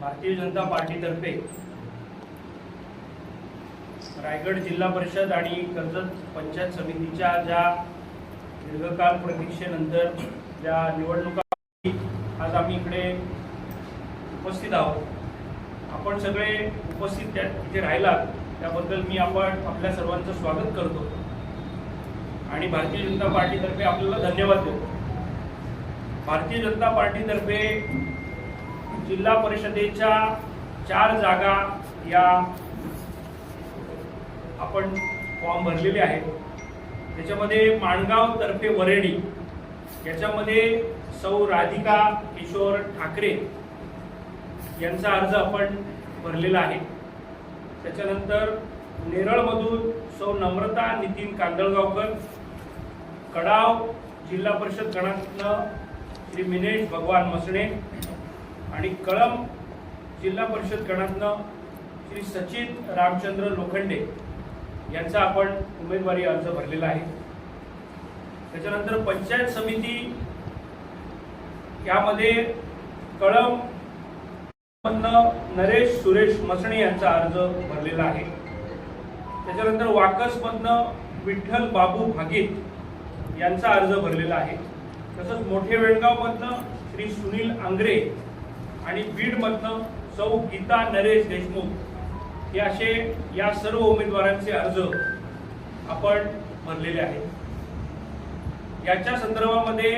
भारतीय जनता पार्टीतर्फे रायगड जिल्हा परिषद आणि कर्जत पंचायत समितीच्या ज्या दीर्घकाल प्रतीक्षेनंतर ज्या निवडणुका आज आम्ही इकडे उपस्थित आहोत. आपण सगळे उपस्थित त्या तिथे राहिलात त्याबद्दल मी आपण आपल्या सर्वांचं स्वागत करतो. आणि भारतीय जनता पार्टीतर्फे आपल्याला धन्यवाद देतो. भारतीय जनता पार्टीतर्फे जिल्हा परिषदेच्या चार जागा या आपण फॉर्म भरलेले आहेत. त्याच्यामध्ये माणगाव तर्फे वरेडी याच्यामध्ये सौ राधिका किशोर ठाकरे यांचा अर्ज आपण भरलेला आहे. त्याच्यानंतर नेरळमधून सौ नम्रता नितीन कांदळगावकर कडाव जिल्हा परिषद गणातनं श्री मिनेश भगवान मसणे आणि कळम जिल्हा परिषद गणातनं श्री सचिन रामचंद्र लोखंडे यांचा आपण उमेदवारी अर्ज भरलेला आहे. त्याच्यानंतर पंचायत समिती यामध्ये कळम नरेश सुरेश मसणे यांचा अर्ज भरलेला आहे. त्याच्यानंतर वाकसमधनं विठ्ठल बाबू भागीत यांचा अर्ज भरलेला आहे. तसंच मोठे वेळगावमधनं श्री सुनील आंग्रे आणि बीडमधनं सौ गीता नरेश देशमुख हे असे या सर्व उमेदवारांचे अर्ज आपण भरलेले आहेत. याच्या संदर्भामध्ये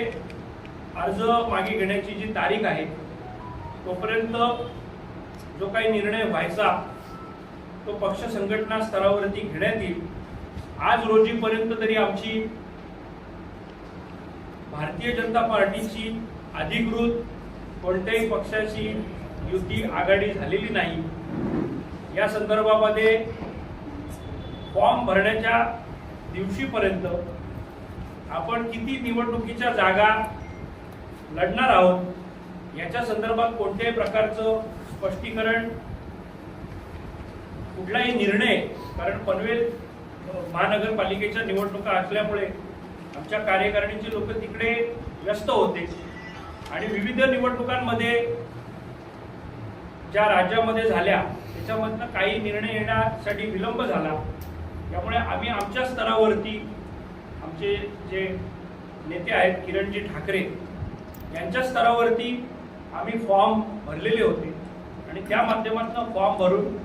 अर्ज मागे घेण्याची जी तारीख आहे तोपर्यंत जो काही निर्णय व्हायचा तो पक्ष संघटना स्तरावरती घेण्यात येईल. आज रोजीपर्यंत तरी आमची भारतीय जनता पार्टीची अधिकृत कोणत्याही पक्षाची युती आघाडी झालेली नाही. या संदर्भामध्ये फॉर्म भरण्याच्या दिवशीपर्यंत आपण किती निवडणुकीच्या जागा लढणार आहोत याच्या संदर्भात कोणत्याही प्रकारचं स्पष्टीकरण कुठलाही निर्णय कारण पनवेल महानगरपालिकेच्या निवडणुका असल्यामुळे आमच्या कार्यकारिणीचे लोक तिकडे व्यस्त होते. आणि विविध निवडणुकांमध्ये ज्या राज्यामध्ये झाल्या त्याच्यामधनं काही निर्णय येण्यासाठी विलंब झाला. त्यामुळे आम्ही आमच्या स्तरावरती आमचे जे नेते आहेत किरणजी ठाकरे यांच्या स्तरावरती आम्ही फॉर्म भरलेले होते. आणि त्या माध्यमातून फॉर्म भरून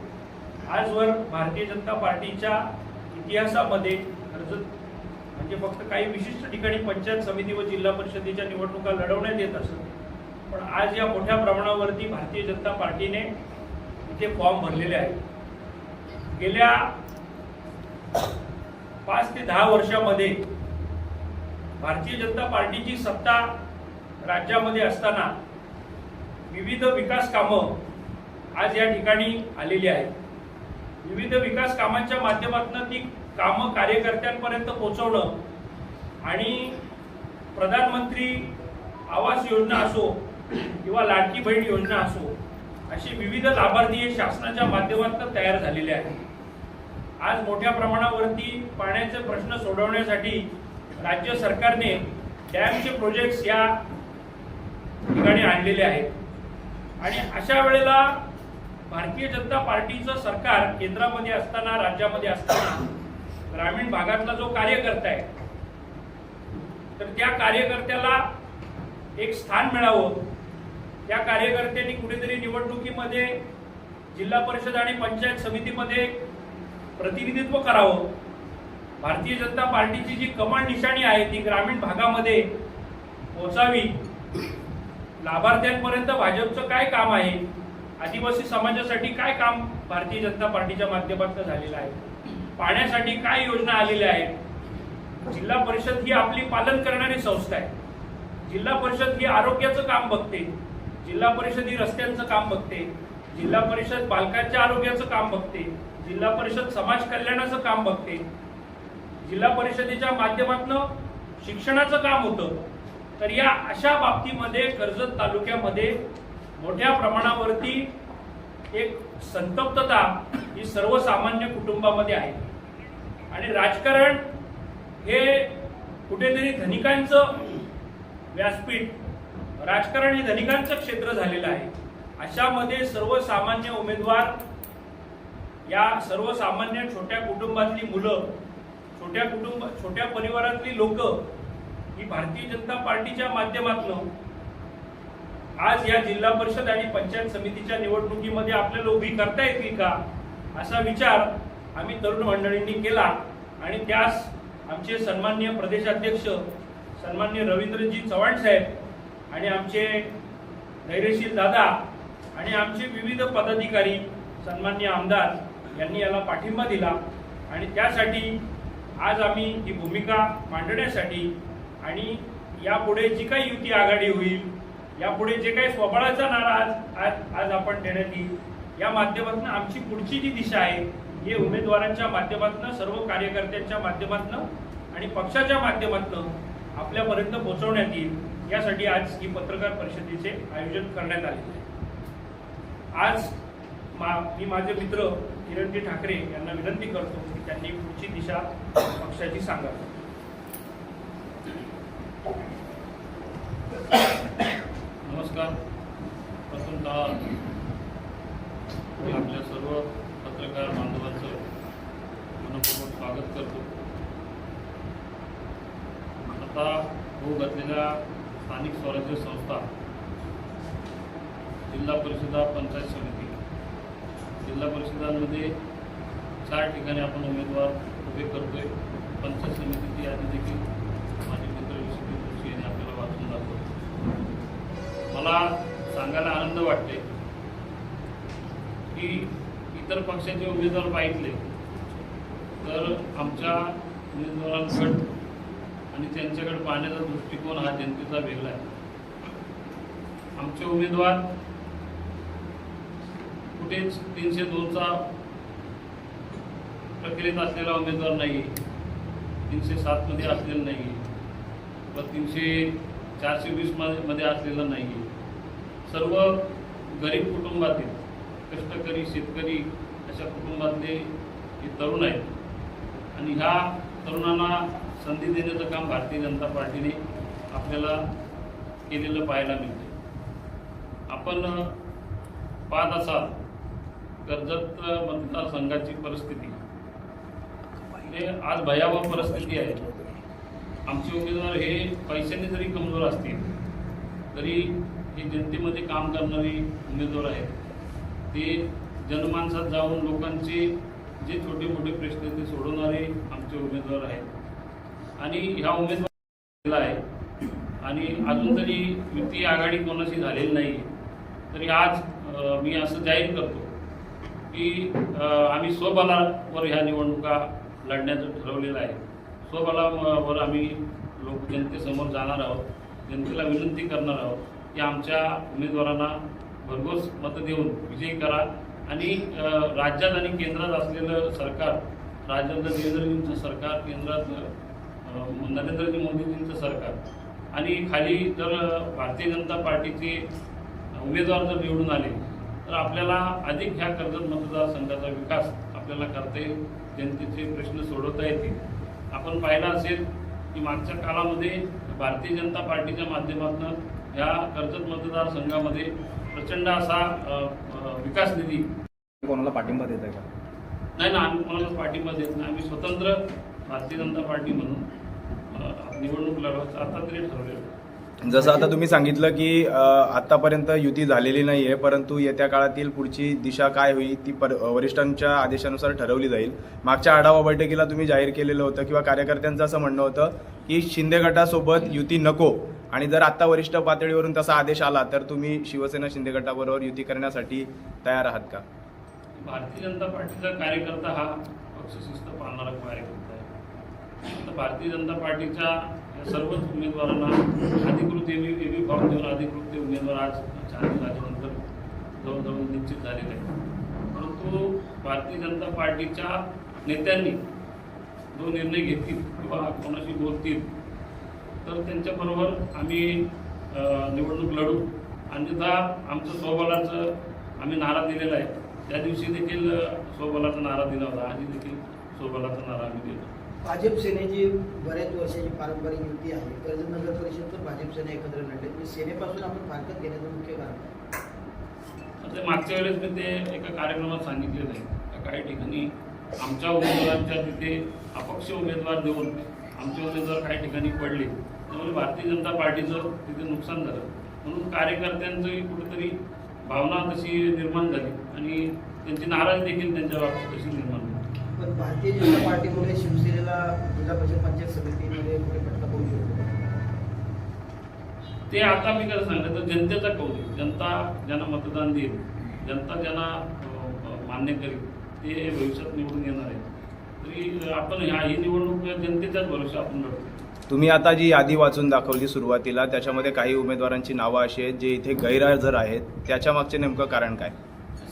आजवर भारतीय जनता पार्टीच्या इतिहासामध्ये अर्ज म्हणजे फक्त काही विशिष्ट ठिकाणी पंचायत समिती व जिल्हा परिषदेच्या निवडणुका लढवण्यात येत असत पण आज या मोठ्या प्रमाणावरती भारतीय जनता पार्टीने इथे फॉर्म भरलेले आहेत. गेल्या पाच ते दहा वर्षामध्ये भारतीय जनता पार्टीची सत्ता राज्यामध्ये असताना विविध विकास कामं आज या ठिकाणी आलेली आहेत. विविध विकास कामांच्या माध्यमातून ती कामं कार्यकर्त्यांपर्यंत पोहोचवणं आणि प्रधानमंत्री आवास योजना असो किंवा लाडकी बहीण योजना असो अशी विविध लाभार्थी हे शासनाच्या माध्यमातून तयार झालेले आहेत. आज मोठ्या प्रमाणावरती पाण्याचे प्रश्न सोडवण्यासाठी राज्य सरकारने डॅमचे प्रोजेक्ट्स या ठिकाणी आणलेले आहेत. आणि अशा वेळेला भारतीय जनता पार्टीचं सरकार केंद्रामध्ये असताना राज्यामध्ये असताना ग्रामीण भागातला जो कार्यकर्ता आहे तर त्या कार्यकर्त्याला एक स्थान मिळावं. त्या कार्यकर्त्यांनी कुठेतरी निवडणुकीमध्ये जिल्हा परिषद आणि पंचायत समितीमध्ये प्रतिनिधित्व करावं. भारतीय जनता पार्टीची जी कमांड निशाणी आहे ती ग्रामीण भागामध्ये पोचावी लाभार्थ्यांपर्यंत भाजपचं काय काम आहे? आदिवासी समाजासाठी काय काम भारतीय जनता पार्टीच्या माध्यमातून झालेलं आहे? पाण्यासाठी काय योजना आलेल्या आहेत? जिल्हा परिषद ही आपली पालन करणारी संस्था आहे. जिल्हा परिषद ही आरोग्याचं काम बघते. जिल्हा परिषद ही रस्त्यांचं काम बघते. जिल्हा परिषद बालकांच्या आरोग्याचं काम बघते. जिल्हा परिषद समाज कल्याणाचं काम बघते. जिल्हा परिषदेच्या माध्यमातून शिक्षणाचं काम होतं. तर या अशा बाबतीमध्ये कर्जत तालुक्यामध्ये मोठ्या प्रमाणावरती एक संतप्तता ही सर्वसामान्य कुटुंबामध्ये आहे. आणि राजकारण हे कुठेतरी धनिकांचं व्यासपीठ राजकारण हे धनिकांचं क्षेत्र झालेलं आहे. अशामध्ये सर्वसामान्य उमेदवार या सर्वसामान्य छोट्या कुटुंबातली मुलं छोट्या कुटुंब छोट्या परिवारातली लोक ही भारतीय जनता पार्टीच्या माध्यमातून आज या जिल्हा परिषद आणि पंचायत समितीच्या निवडणुकीमध्ये आपल्याला उभी करता येतील का? असा विचार आम्ही तरुण मंडळींनी केला आणि त्यास आमचे सन्मान्य प्रदेशाध्यक्ष सन्मान्य रवींद्रजी चव्हाण साहेब आणि आमचे धैर्यशील दादा आणि आमचे विविध पदाधिकारी सन्मान्य आमदार यांनी याला पाठिंबा दिला. आणि त्यासाठी आज आम्ही ही भूमिका मांडण्यासाठी आणि यापुढे जी काही युती आघाडी होईल यापुढे जे काही स्वबळाचा नारा आज आज आज आपण देण्यात येईल या माध्यमातून आमची पुढची जी दिशा आहे हे उमेदवारांच्या माध्यमातून सर्व कार्यकर्त्यांच्या माध्यमातून आणि पक्षाच्या माध्यमातून आपल्यापर्यंत पोहोचवण्यात येईल. यासाठी आज ही पत्रकार परिषदेचे आयोजन करण्यात आले आहे. आज मा मी माझे मित्र किरणजी ठाकरे यांना विनंती करतो की त्यांनी पुढची दिशा पक्षाची सांगावी नमस्कार प्रथमतः मी आपल्या सर्व पत्रकार बांधवांचं मनपूर्वक स्वागत करतो आता होऊ स्थानिक स्वराज्य संस्था जिल्हा परिषदा पंचायत समिती. जिल्हा परिषदांमध्ये चार ठिकाणी आपण उमेदवार उभे करतोय. पंचायत समितीची यादी देखील माझे मित्र विष्णू जोशी यांनी आपल्याला वाचून दाखवतो मला सांगायला आनंद वाटते की इतर पक्षाचे उमेदवार पाहितले तर आमच्या उमेदवारांकडे आणि त्यांच्याकडे पाहण्याचा दृष्टिकोन हा जनतेचा वेगळा आहे. आमचे उमेदवार कुठेच तीनशे दोनचा प्रक्रियेत असलेला उमेदवार नाही तीनशे सातमध्ये असलेला नाही व तीनशे चारशे वीसमध्ये मध्ये असलेला नाही सर्व गरीब कुटुंबातील कष्टकरी शेतकरी अशा कुटुंबातले हे तरुण आहेत. आणि ह्या तरुणांना संधी देण्याचं काम भारतीय जनता पार्टीने आपल्याला केलेलं पाहायला मिळते आपण पाहत असाल कर्जत मतदारसंघाची परिस्थिती. हे आज भयावह परिस्थिती आहे. आमचे उमेदवार हे पैशाने जरी कमजोर असतील तरी हे जनतेमध्ये काम करणारे उमेदवार आहेत. ते जनमानसात जाऊन लोकांचे जे छोटे मोठे प्रश्न आहेत ते सोडवणारे आमचे उमेदवार आहेत. आणि ह्या उमेदवार आहे. आणि अजून तरी युती आघाडी कोणाशी झालेली नाही. तरी आज मी असं जाहीर करतो की आम्ही स्वबलावर ह्या निवडणुका लढण्याचं ठरवलेलं आहे. स्वबलावर आम्ही लोक जनतेसमोर जाणार आहोत. जनतेला विनंती करणार आहोत की आमच्या उमेदवारांना भरघोस मतं देऊन विजयी करा. आणि राज्यात आणि केंद्रात असलेलं सरकार राज्यातलं देवेंद्रजींचं सरकार केंद्रात नरेंद्रजी मोदीजींचं सरकार. आणि खाली जर भारतीय जनता पार्टीचे उमेदवार जर निवडून आले तर आपल्याला अधिक ह्या कर्जत मतदारसंघाचा विकास आपल्याला करता येईल जनतेचे प्रश्न सोडवता येतील. आपण पाहिलं असेल की मागच्या काळामध्ये भारतीय जनता पार्टीच्या माध्यमातून या कर्जत मतदारसंघामध्ये प्रचंड असा विकास निधी कोणाला पाठिंबा देत आहे का? नाही ना आम्ही कोणालाच पाठिंबा देत नाही. आम्ही स्वतंत्र भारतीय जनता पार्टी म्हणून निवडणूक लढवायचं आता तरी ठरवलेलं. जसं आता तुम्ही सांगितलं की आतापर्यंत युती झालेली नाही आहे परंतु येत्या काळातील पुढची दिशा काय होईल ती पर वरिष्ठांच्या आदेशानुसार ठरवली जाईल. मागच्या आढावा बैठकीला तुम्ही जाहीर केलेलं होतं किंवा कार्यकर्त्यांचं असं म्हणणं होतं की शिंदे गटासोबत युती नको आणि जर आता वरिष्ठ पातळीवरून तसा आदेश आला तर तुम्ही शिवसेना शिंदे गटाबरोबर युती करण्यासाठी तयार आहात का? भारतीय जनता पार्टीचा कार्यकर्ता हा पक्षशिस्त पाळणारा कार्यकर्ता. तर भारतीय जनता पार्टीच्या सर्वच उमेदवारांना अधिकृत एबी एबी फॉर्म देऊन अधिकृत ते उमेदवार आज चार दिवसानंतर जवळजवळ निश्चित झालेले आहेत. परंतु भारतीय जनता पार्टीच्या नेत्यांनी जो निर्णय घेतील किंवा कोणाशी बोलतील तर त्यांच्याबरोबर आम्ही निवडणूक लढू. अन्यथा आमचं स्वबलाचं आम्ही नारा दिलेला आहे. त्या दिवशी देखील स्वबलाचा नारा दिला होता. आधी देखील स्वबलाचा नारा आम्ही दिला भाजप सेनेची बऱ्याच वर्षाची पारंपरिक युती आहे. कर्जत नगर परिषद तर भाजप सेना एकत्र लढले. म्हणजे सेनेपासून आपण फारकत घेण्याचं मुख्य कारण? ते मागच्या वेळेस मी ते एका कार्यक्रमात सांगितलेलं आहे. काही ठिकाणी आमच्या उमेदवारांच्या तिथे अपक्ष उमेदवार देऊन आमचे उमेदवार काही ठिकाणी पडले. त्यामुळे भारतीय जनता पार्टीचं तिथे नुकसान झालं. म्हणून कार्यकर्त्यांचंही कुठेतरी भावना तशी निर्माण झाली आणि त्यांची नाराज देखील त्यांच्या बाबतीत तशी निर्माण भारतीय जनता पार्टीमुळे शिवसेनेला जिल्हा परिषद पंचायत समितीमध्ये कुठे फटका पडू शकतो. ते आता मी कसं सांगलं तर जनतेचा कौल. जनता ज्यांना मतदान देईल जनता ज्यांना मान्य करेल ते भविष्यात निवडून येणार आहे तरी आपण ह्या ही निवडणूक जनतेच्याच भरोशा आपण लढतो. तुम्ही आता जी यादी वाचून दाखवली सुरुवातीला त्याच्यामध्ये काही उमेदवारांची नावं अशी आहेत जे इथे गैरहजर आहेत. त्याच्या मागचे नेमकं कारण काय?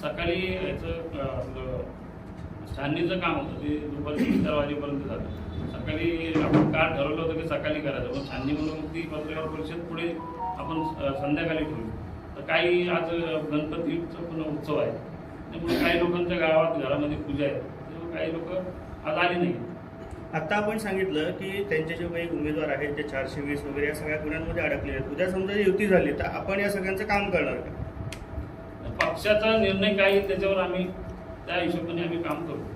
सकाळी याचं छाननीचं काम होतं ते दुपारी तीन चार वाजेपर्यंत झालं. सकाळी आपण काल ठरवलं होतं की सकाळी करायचं. पण छाननी म्हणून मग ती पत्रकार परिषद पुढे आपण संध्याकाळी ठेवली. तर काही आज गणपतीचा पण उत्सव आहे. त्यामुळे काही लोकांच्या गावात घरामध्ये पूजा आहे. त्यामुळे काही लोक आज आली नाही आता आपण सांगितलं की त्यांचे जे काही उमेदवार आहेत जे चारशे वीस वगैरे या सगळ्या गुन्ह्यांमध्ये अडकले आहेत. उद्या समजा युती झाली तर आपण या सगळ्यांचं काम करणार का? पक्षाचा निर्णय काय त्याच्यावर आम्ही त्या हिशोबाने आम्ही काम करू.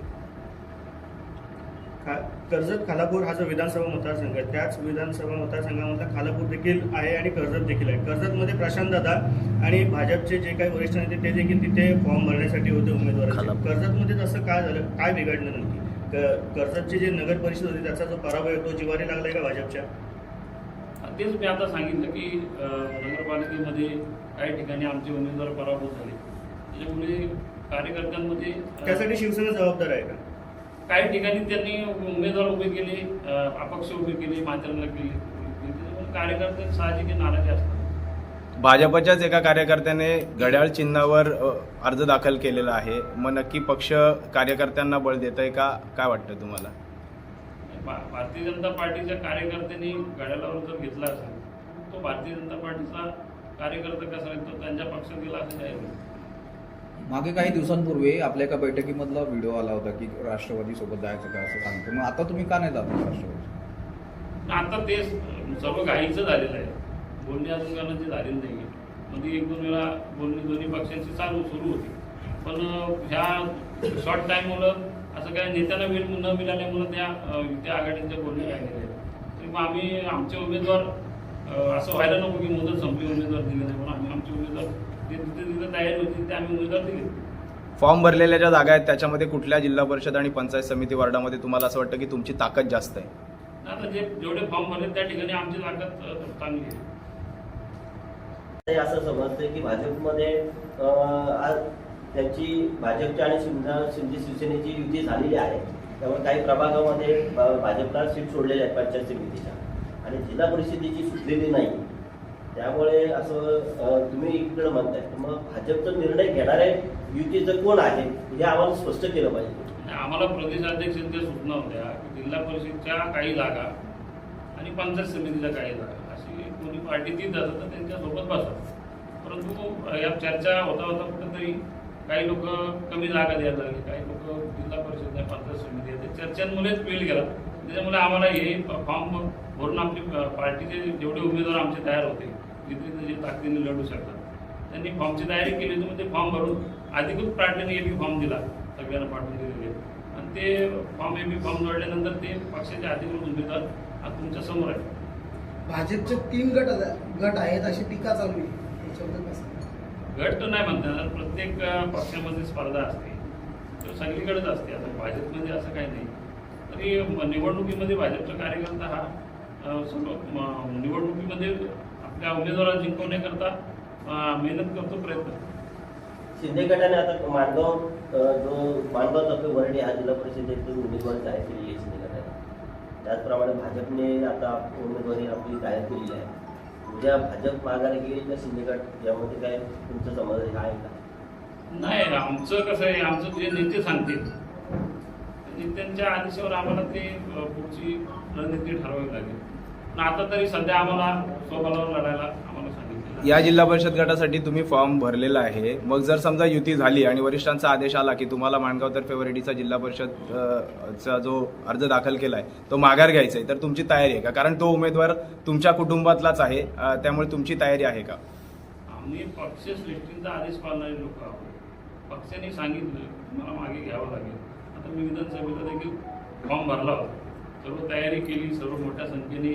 खा कर्जत खालापूर हा जो विधानसभा मतदारसंघ आहे त्याच विधानसभा मतदारसंघामधला खालापूर देखील आहे आणि कर्जत देखील आहे. कर्जतमध्ये प्रशांत दादा आणि भाजपचे जे काही वरिष्ठ नेते ते देखील तिथे फॉर्म भरण्यासाठी होते उमेदवाराचे. कर्जतमध्ये तसं काय झालं? काय बिघडलं नक्की क- कर्जतची जी नगर परिषद होती त्याचा जो पराभव आहे तो जिवारी लागलाय का भाजपच्या? तेच मी आता सांगितलं की नगरपालिकेमध्ये काही ठिकाणी आमचे उमेदवार पराभूत झाले. त्याच्यामुळे कार्यकर्त्यांमध्ये त्यासाठी शिवसेना जबाबदार आहे का? काही ठिकाणी त्यांनी उमेदवार उभे केले अपक्ष उभे केले माध्यमाला केले. कार्यकर्ते साहजिक नाराजी असतात भाजपच्याच एका कार्यकर्त्याने घड्याळ चिन्हावर अर्ज दाखल केलेला आहे. मग नक्की पक्ष कार्यकर्त्यांना बळ देत आहे का? काय वाटतं तुम्हाला? भारतीय जनता पार्टीच्या कार्यकर्त्यांनी घड्याळावर जर घेतला असेल तो भारतीय जनता पार्टीचा कार्यकर्ता कसा आहे? तो त्यांच्या पक्षात गेला असं जाहीर. मागे काही दिवसांपूर्वी आपल्या एका बैठकीमधला व्हिडिओ आला होता की राष्ट्रवादी सोबत जायचं का असं सांगतो. मग आता तुम्ही का नाही जात राष्ट्रवादी आता ते सर्व घाईचं झालेलं आहे. बोलणी अजून करण्याची झालेली नाही मध्ये एक दोन वेळा बोलणी दोन्ही पक्षांची चालू सुरू होती. पण ह्या शॉर्ट टाईममुळं असं काय नेत्यांना वेळ न मिळाल्यामुळं त्या त्या आघाडीच्या बोलणी राहिलेल्या आहेत. तरी मग आम्ही आमचे उमेदवार असं व्हायला नको की मुदत संपली उमेदवार दिले नाही म्हणून आम्ही आमचे उमेदवार जे तिथे तिथे तयारी होती ते आम्ही उमेदवार दिले. फॉर्म भरलेल्या ज्या जागा आहेत त्याच्यामध्ये कुठल्या जिल्हा परिषद आणि पंचायत समिती वार्डामध्ये तुम्हाला असं वाटतं की तुमची ताकद जास्त आहे? आता जे जेवढे फॉर्म भरले त्या ठिकाणी आमची ताकद अं, चांगली आहे. ते असं समजतं की भाजपमध्ये अं, आज त्यांची भाजपच्या आणि शिंदे शिंदे शिवसेनेची युती झालेली आहे. त्यामुळे काही प्रभागामध्ये भ- भाजपला सीट सोडलेल्या आहेत पंचायत समितीच्या. आणि जिल्हा परिषदेची सुटलेली नाही. त्यामुळे असं तुम्ही इकडे म्हणताय. मग भाजपचा निर्णय घेणारे युतीचं कोण आहे? हे आम्हाला स्पष्ट केलं पाहिजे. आणि आम्हाला प्रदेशाध्यक्षांच्या सूचना होत्या की जिल्हा परिषदच्या काही जागा आणि पंचायत समितीच्या काही जागा अशी कोणी पार्टी देत असत तर त्यांच्यासोबत बसतात परंतु या चर्चा होता होता कुठेतरी काही लोक कमी जागा द्यायला लागले काही लोक जिल्हा परिषद पंचायत समिती चर्चांमुळेच वेळ गेला. त्याच्यामुळे आम्हाला हे फॉर्म भरून आपली अ, पार्टीचे जेवढे उमेदवार आमचे तयार होते जिथे जे ताकदीने लढू शकतात त्यांनी फॉर्मची तयारी केली होती मग ते फॉर्म भरून अधिकृत पार्टीने एक फॉर्म दिला सगळ्यांना पाठवून दिलेले. आणि ते फॉर्म एबी फॉर्म जोडल्यानंतर ते पक्षाचे अधिकृत उमेदवार आज तुमच्यासमोर आहे. भाजपचे तीन गट गट आहेत अशी टीका चालू आहे? गट तर नाही म्हणता येणार प्रत्येक पक्षामध्ये स्पर्धा असते. तर सगळीकडेच असते. आता भाजपमध्ये असं काही नाही. तरी निवडणुकीमध्ये भाजपचा कार्यकर्ता हा निवडणुकीमध्ये आपल्या उमेदवाराला जिंकवण्याकरता मेहनत करतो प्रयत्न. शिंदे गटाने आता माणगाव जो माणगाव तर्फे वरडे हा जिल्हा परिषदेतून उमेदवार जाहीर केली आहे शिंदे गटाने. त्याचप्रमाणे भाजपने आता उमेदवारी आपली जाहीर केलेली आहे. उद्या भाजप माघारी घेईल तर शिंदे गट यामध्ये काय तुमचं समज आहे का नाही आमचं कसं आहे आमचं जे नेते सांगतील नेत्यांच्या आदेशावर आम्हाला ते पुढची रणनीती ठरवावी लागेल. आता तरी सध्या आम्हाला स्वबलावर लढायला आम्हाला सांगितलं या जिल्हा परिषद गटासाठी तुम्ही फॉर्म भरलेला आहे. मग जर समजा युती झाली आणि वरिष्ठांचा आदेश आला की तुम्हाला माणगाव तर्फे वरडीचा जिल्हा परिषद अ, चा जो अर्ज दाखल केलाय तो माघार घ्यायचा आहे तर तुमची तयारी आहे का? कारण तो उमेदवार तुमच्या कुटुंबातलाच आहे अ, त्यामुळे तुमची तयारी आहे का? आम्ही पक्षश्रेष्ठींचा आदेश पाळणारे लोक आहोत. पक्षाने सांगितलं मला मागे घ्यावं लागेल. आता मी विधानसभेला देखील फॉर्म भरला होता. सर्व तयारी केली सर्व मोठ्या संख्येने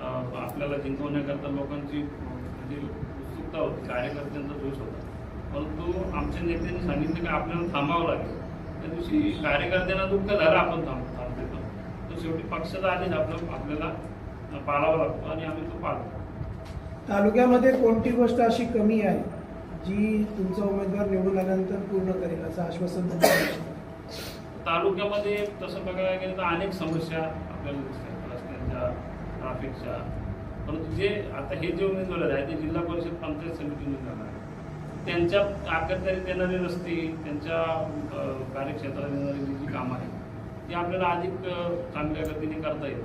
आपल्याला जिंकवण्याकरता लोकांची म्हणजे उत्सुकता होती कार्यकर्त्यांचा जोश होता. परंतु आमच्या नेत्यांनी सांगितलं की आपल्याला थांबावं लागेल. त्या दिवशी कार्यकर्त्यांना दुःख झालं आपण थांब थांबतो तर शेवटी पक्षाचा आदेश आपला आपल्याला पाळावा लागतो आणि आम्ही तो पाळतो. तालुक्यामध्ये कोणती गोष्ट अशी कमी आहे जी तुमचा उमेदवार निवडून आल्यानंतर पूर्ण करेल असं आश्वासन? तालुक्यामध्ये तसं बघायला गेलं तर अनेक समस्या आपल्याला ट्राफिकच्या परंतु जे आता हे जे उमेदवार आहे ते जिल्हा परिषद पंचायत समितीमध्ये जाणार आहे त्यांच्या अखत्यारीत येणारे रस्ते त्यांच्या कार्यक्षेत्रात येणारी जी जी कामं आहेत ती आपल्याला अधिक चांगल्या गतीने करता येईल.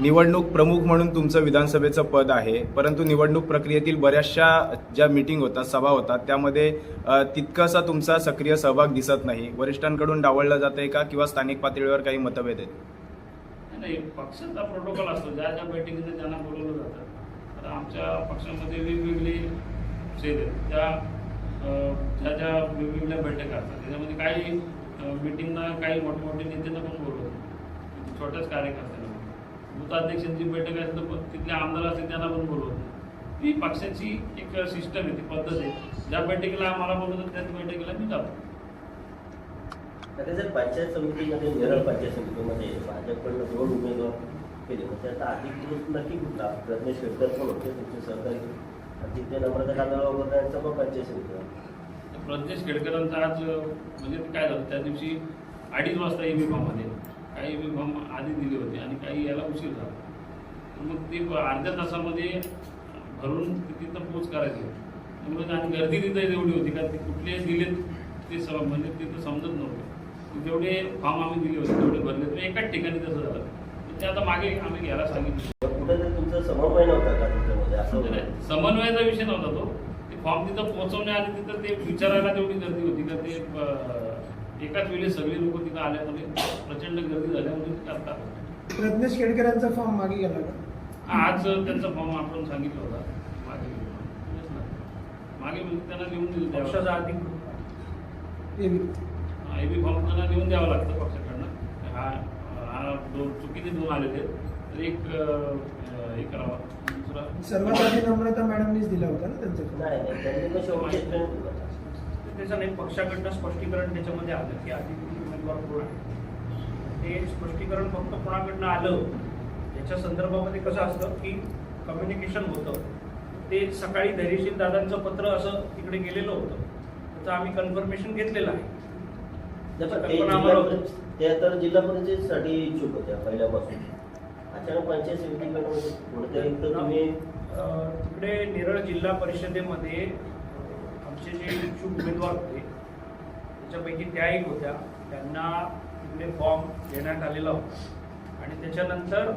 निवडणूक प्रमुख म्हणून तुमचं विधानसभेचं पद आहे. परंतु निवडणूक प्रक्रियेतील बऱ्याचशा ज्या मिटिंग होतात सभा होतात त्यामध्ये तितकासा तुमचा सक्रिय सहभाग दिसत नाही. वरिष्ठांकडून डावळलं जात आहे का? किंवा स्थानिक पातळीवर काही मतभेद आहेत? नाही पक्षाचा प्रोटोकॉल असतो. ज्या ज्या बैठकीने त्यांना बोलवलं जातं. तर आमच्या पक्षामध्ये वेगवेगळे सेल आहेत. त्या ज्या ज्या वेगवेगळ्या बैठका असतात. त्याच्यामध्ये काही मिटिंगना काही मोठमोठे नेत्यांना पण बोलवतो म्हणजे छोट्याच कार्यकर्त्यांना. बूथ बैठक असेल तर तिथले आमदार असतील त्यांना पण बोलवतो ही पक्षाची एक सिस्टम आहे ती पद्धत आहे. ज्या बैठकीला आम्हाला बोलवतात त्याच बैठकीला मी जातो. आता जर पंचायत समितीमध्ये नेरळ पंचायत समितीमध्ये भाजपकडनं दोन उमेदवार केले मग त्याचा अधिकृत नक्की कुठला? प्रज्ञेश शेटकर पण होते तुमचे सहकारी. आणि तिथे नम्रता कांदळा वगैरे यांचा पण पंचायत समिती प्रज्ञेश खेडकरांचा आज म्हणजे काय झालं त्या दिवशी अडीच वाजता ई व्ही फॉर्ममध्ये काही ई बी फॉर्म आधी दिले होते आणि काही याला उशीर झाला. मग ते अर्ध्या तासामध्ये भरून ते तिथं पोच करायचे. त्यामुळे आणि गर्दी तिथं एवढी होती का ते कुठले दिलेत ते स म्हणजे तिथं समजत नव्हतं. जेवढे फॉर्म आम्ही दिले होते तेवढे भरले तर एकाच ठिकाणी तसं झालं. तर ते आता मागे आम्ही घ्यायला सांगितलं. कुठेतरी तुमचं समन्वय नव्हता का असं म्हणजे नाही, समन्वयाचा विषय नव्हता तो. ते फॉर्म तिथं पोहोचवण्याआधी तिथं ते विचारायला तेवढी गर्दी होती. का ते एकाच वेळी सगळी लोक तिथं आल्यामुळे प्रचंड गर्दी झाल्यामुळे ते करतात प्रज्ञेश केडकरांचा फॉर्म मागे गेला का? आज त्यांचा फॉर्म आपण सांगितलं होता. मागे. मागे म्हणजे त्यांना लिहून दिलं पक्षाचा द्यावं हे. बी फॉर्म त्यांना लिहून द्यावं लागतं पक्षाकडनं. हा हा दोन चुकीचे दोन आले ते. तर एक हे करावा. दुसरा? सर्वात आधी नम्रता मॅडमनीच दिला होता ना त्यांचा त्याचं नाही पक्षाकडनं स्पष्टीकरण त्याच्यामध्ये आलं की अधिकृत उमेदवार कोण आहे ते स्पष्टीकरण फक्त कोणाकडनं आलं याच्या संदर्भामध्ये कसं असतं की कम्युनिकेशन होतं. ते सकाळी धैर्यशील दादांचं पत्र असं तिकडे गेलेलं होतं. त्याचं आम्ही कन्फर्मेशन घेतलेलं आहे. नाही, पण ते कल्पना जिल्हा आम्हाला परिषद- ते तर जिल्हा परिषदेसाठी इच्छुक होत्या पहिल्यापासून. अचानक पंचायत समितीकडे कुठेतरी तर तुम्ही तिकडे नेरळ जिल्हा परिषदेमध्ये आमचे जे इच्छुक उमेदवार होते त्याच्यापैकी त्या एक होत्या. त्यांना तिकडे फॉर्म देण्यात आलेला होता. आणि त्याच्यानंतर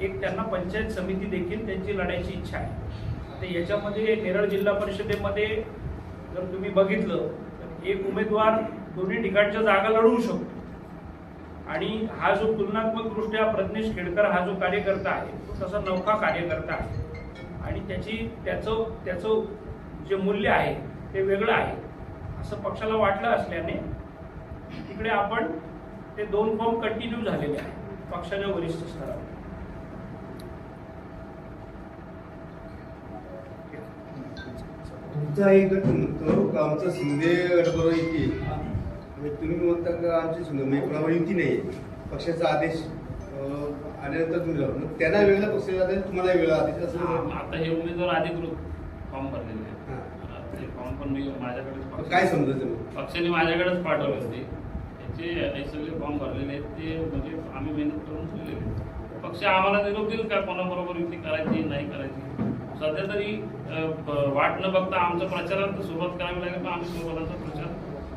एक त्यांना पंचायत समिती देखील त्यांची लढायची इच्छा आहे. आता याच्यामध्ये नेरळ जिल्हा परिषदेमध्ये जर तुम्ही बघितलं तर एक उमेदवार दोन्ही ठिकाणच्या जागा लढवू शकतो. आणि हा जो तुलनात्मक दृष्ट्या प्रज्ञेश खेडकर हा जो कार्यकर्ता आहे तो तसा नौका कार्यकर्ता आहे. आणि त्याची त्याचं त्याचं जे मूल्य आहे ते वेगळं आहे. असं पक्षाला वाटलं असल्याने तिकडे आपण ते दोन फॉर्म कंटिन्यू झालेले आहे पक्षाच्या वरिष्ठ स्तरावर. तुमचा एक गट आमचा शिंदे गटबरोबर युती तुम्ही म्हणता का आमची म्हणजे युती नाही. पक्षाचा आदेश आल्यानंतर तुम्ही जाऊ मग त्यांना वेगळा पक्षाचा आदेश तुम्हाला वेगळा आदेश असं. आता हे उमेदवार अधिकृत फॉर्म भरलेले. आहेत ते फॉर्म पण मी पक्ष- काय समजायचं पक्षाने माझ्याकडेच पाठवले होते त्याचे हे सगळे फॉर्म भरलेले आहेत ते म्हणजे आम्ही मेहनत करून ठेवलेले. पक्ष आम्हाला निरोप देईल का कोणाबरोबर युती करायची नाही करायची सध्या तरी वाट न बघता आमचा प्रचारात सुरुवात करावी लागेल पण आम्ही सुरुवाताचा प्रचार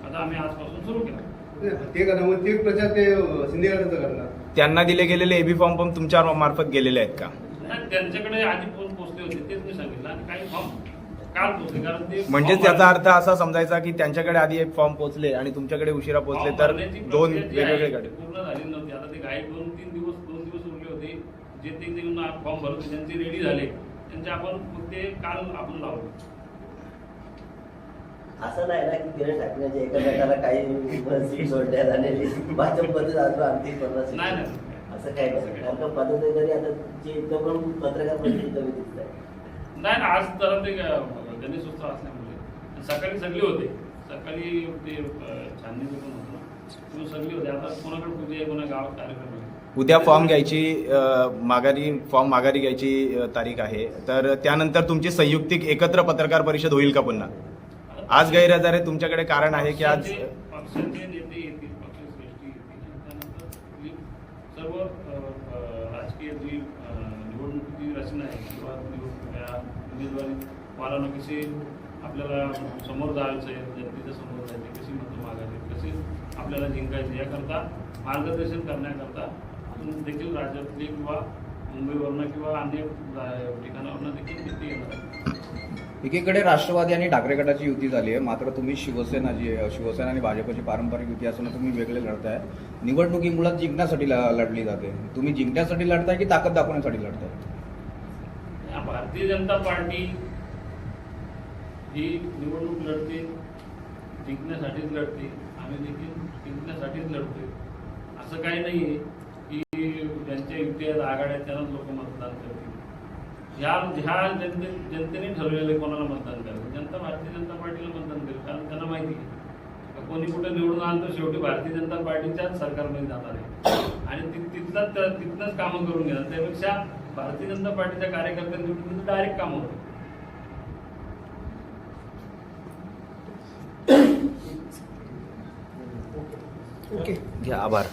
आता आम्ही आजपासून सुरू केला. ते करणार मग ते प्रचार ते शिंदे गटाचं करणार त्यांना दिले गेलेले एबी फॉर्म पण तुमच्या मार्फत गेलेले आहेत का? नाही, त्यांच्याकडे आधी फोन पोहोचले होते तेच मी सांगितलं. आणि काही फॉर्म काल पोहोचले कारण ते म्हणजेच form त्याचा अर्थ असा समजायचा की त्यांच्याकडे आधी एक फॉर्म पोहोचले आणि तुमच्याकडे उशिरा पोहोचले तर भरण्याची दोन प्रक्रिया जी आहे, वेगवेगळे गट ती पूर्ण झाली नव्हती. आता ते काही दोन तीन दिवस दोन दिवस उरले होते. जे ते फॉर्म भरत होते, त्यांचे रेडी झाले. त्यांचे आपण ते काल आपण लावलं. असं नाही ना की किरण ठाकरेंच्या एका गटाला काही सीट सोडण्यात आलेली भाजपमध्ये अजून आणखी पन्नास नाही, सीट. नाही. असं काही नाही. कारण का पदाधिकारी आता जे एकदम पण पत्रकार परिषद कमी दिसत आहे. नाही ना आज जरा ते गणेशोत्सव असल्यामुळे. सकाळी सगळे होते. सकाळी ते अं, छाननीचं पण होतं. ना तुम्ही सगळे होते. आता कोणाकडे पूजा आहे कोणा गावात कार्यक्रम आहे? उद्या फॉर्म घ्यायची माघारी फॉर्म माघारी घ्यायची तारीख आहे. तर त्यानंतर तुमची संयुक्तिक एकत्र पत्रकार परिषद होईल का पुन्हा? आज गैरहजर आहे तुमच्याकडे कारण आहे की आज पक्षाचे पक्षाचे नेते येतील पक्ष श्रेष्ठी येतील सर्व राजकीय जी निवडणुकीची रचना आहे किंवा निवड- या उमेदवारी वारानं कशी आपल्याला समोर जायचं आहे जनतेच्या समोर जायचे कशी मतं मागायचे कसे आपल्याला जिंकायचे याकरता मार्गदर्शन करण्याकरता अजून देखील राज्यातले किंवा मुंबईवरनं किंवा अन्य जा- ठिकाणावरनं देखील नेते येणार आहेत. एकीकडे राष्ट्रवादी आणि ठाकरे गटाची युती झाली आहे. मात्र तुम्ही शिवसेना जी शिवसेना आणि भाजपची पारंपरिक युती असताना तुम्ही वेगळे लढताय. निवडणुकी मुळात जिंकण्यासाठी लढली जाते. तुम्ही जिंकण्यासाठी लढताय की ताकद दाखवण्यासाठी लढताय? भारतीय जनता पार्टी ही निवडणूक लढते जिंकण्यासाठीच लढते आम्ही देखील जिंकण्यासाठीच लढतोय. असं काही नाही आहे की ज्यांच्या युती आघाड्या त्यांनाच लोक मतदान करतील. ह्या ह्या जनते जनतेने ठरवलेलं आहे कोणाला मतदान करायचं. जनता भारतीय जनता पार्टीला मतदान करेल कारण त्यांना माहिती आहे. कोणी कुठे निवडून आलं तर शेवटी भारतीय जनता पार्टीच्याच सरकारमध्ये जाणार आहे. आणि ति- तिथलाच तिथनंच कामं करून घेणार. त्यापेक्षा भारतीय जनता पार्टीच्या कार्यकर्त्यांनी डायरेक्ट कामं होतं ओके. घ्या आभार.